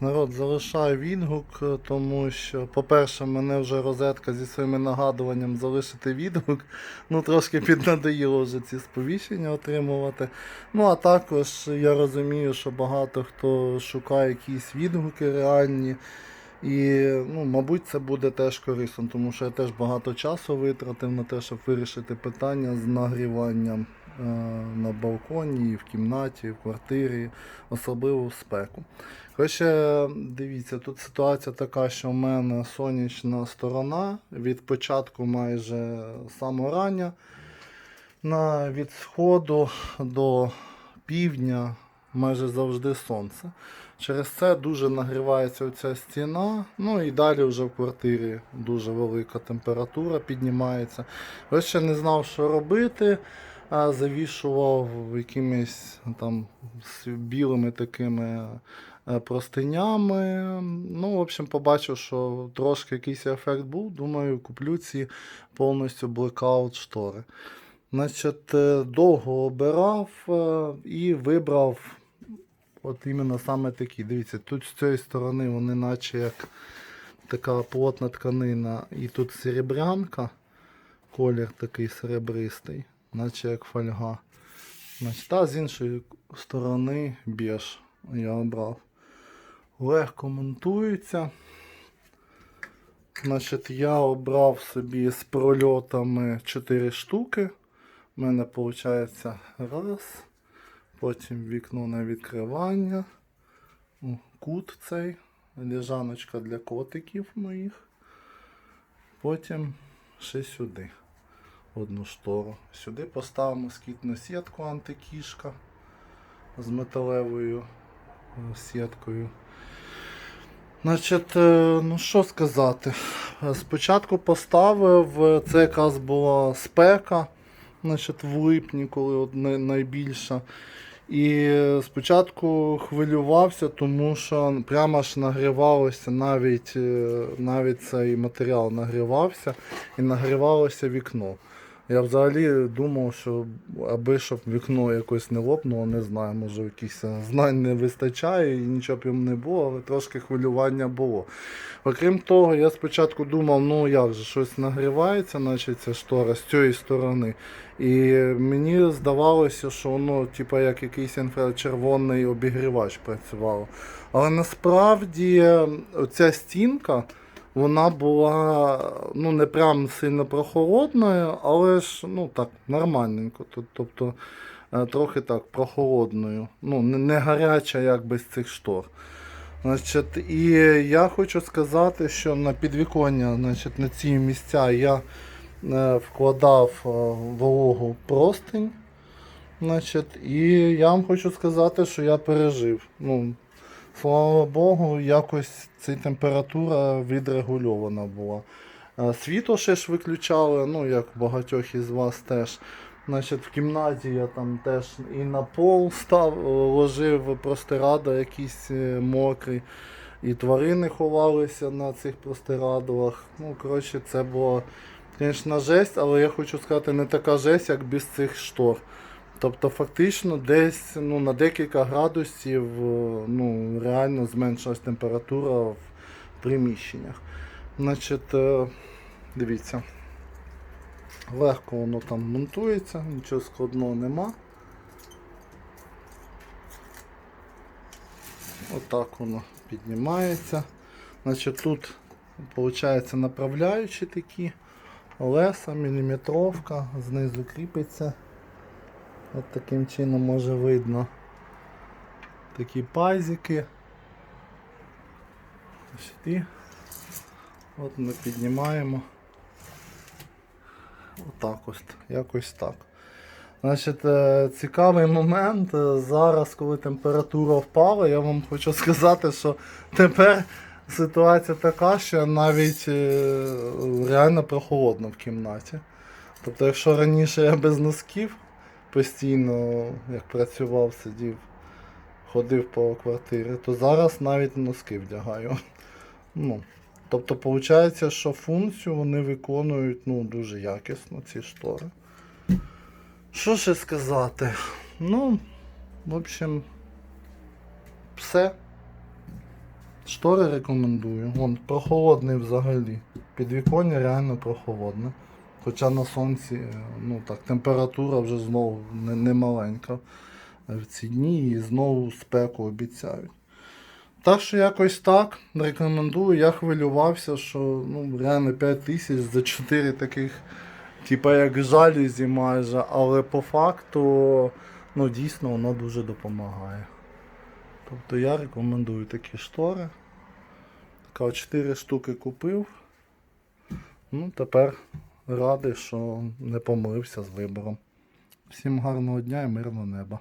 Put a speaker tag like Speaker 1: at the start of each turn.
Speaker 1: Народ залишаю відгук, е, тому що, по-перше, мене вже розетка зі своїми нагадуванням залишити відгук. Ну, трошки піднадоїло вже ці сповіщення отримувати. Ну, а також я розумію, що багато хто шукає якісь відгуки реальні. І, ну, мабуть, це буде теж корисно, тому що я теж багато часу витратив на те, щоб вирішити питання з нагріванням на балконі, в кімнаті, в квартирі, особливо в спеку. Коротше, дивіться, тут ситуація така, що в мене сонячна сторона від початку майже саморання. На від сходу до півдня майже завжди сонце. Через це дуже нагрівається оця стіна. Ну і далі вже в квартирі дуже велика температура піднімається. Ось ще не знав, що робити. Завішував якимись там білими такими е, простинями. Ну, в общем, побачив, що трошки якийсь ефект був. Думаю, куплю ці повністю blackout штори. Значить, е, довго обирав е, і вибрав от іменно саме такі. Дивіться, тут з цієї сторони вони наче як така плотна тканина, і тут серебрянка, колір такий серебристий, наче як фольга. Значить, а з іншої сторони біж я обрав. Легко монтується. Значить, я обрав собі з прольотами 4 штуки. У мене виходить раз. Потім вікно на відкривання. Кут цей. Лежаночка для котиків моїх. Потім ще сюди. Одну штору. Сюди поставимо скітну сітку антикішка з металевою е, сіткою. Значить, е, ну що сказати. Спочатку поставив, е, це якраз була спека, значить, в липні, коли найбільша. І спочатку хвилювався, тому що прямо аж нагрівалося навіть, навіть цей матеріал нагрівався і нагрівалося вікно. Я взагалі думав, що аби щоб вікно якось не лопнуло, не знаю, може якихось знань не вистачає і нічого б їм не було, але трошки хвилювання було. Окрім того, я спочатку думав, ну як же, щось нагрівається, наче ця штора з цієї сторони. І мені здавалося, що воно, типа, як якийсь інфрачервоний обігрівач працювало. Але насправді оця стінка. Вона була ну, не прям сильно прохолодною, але ж ну, так, нормальненько. Тобто е, трохи так прохолодною. Ну, не, гаряча, як без цих штор. Значить, і я хочу сказати, що на підвіконня, значить, на ці місця я е, вкладав е, вологу простинь. Значить, і я вам хочу сказати, що я пережив. Ну, слава Богу, якось ця температура відрегульована була. Е, Світло ще ж виключали, ну як багатьох із вас теж. Значить, в кімнаті я там теж і на пол став, е, ложив простирада якийсь е, мокрий, і тварини ховалися на цих простирадлах. Ну, коротше, це було, звісно, жесть, але я хочу сказати, не така жесть, як без цих штор. Тобто фактично десь ну, на декілька градусів ну, реально зменшилась температура в приміщеннях. Значить, е, дивіться, легко воно там монтується, нічого складного нема. Отак воно піднімається. Значить, тут виходить направляючі такі, леса, міліметровка, знизу кріпиться. От таким чином може видно такі пазики. Значить, от ми піднімаємо отак ось, якось так. Значить, е, цікавий момент. е, Зараз, коли температура впала, я вам хочу сказати, що тепер ситуація така, що навіть е, реально прохолодно в кімнаті. Тобто, якщо раніше я без носків постійно, як працював, сидів, ходив по квартирі, то зараз навіть носки вдягаю. Ну, тобто, виходить, що функцію вони виконують ну, дуже якісно, ці штори. Що ще сказати? Ну, в общем, все. Штори рекомендую. Вон прохолодний взагалі. Підвіконня реально прохолодне. Хоча на сонці, е, ну так, температура вже знову не, не маленька в ці дні і знову спеку обіцяють. Так що якось так рекомендую. Я хвилювався, що ну, реально 5 тисяч за 4 таких, типа як жалюзі майже, але по факту ну, дійсно воно дуже допомагає. Тобто я рекомендую такі штори. Така 4 штуки купив. Ну, тепер радий, що не помилився з вибором. Всім гарного дня і мирного неба.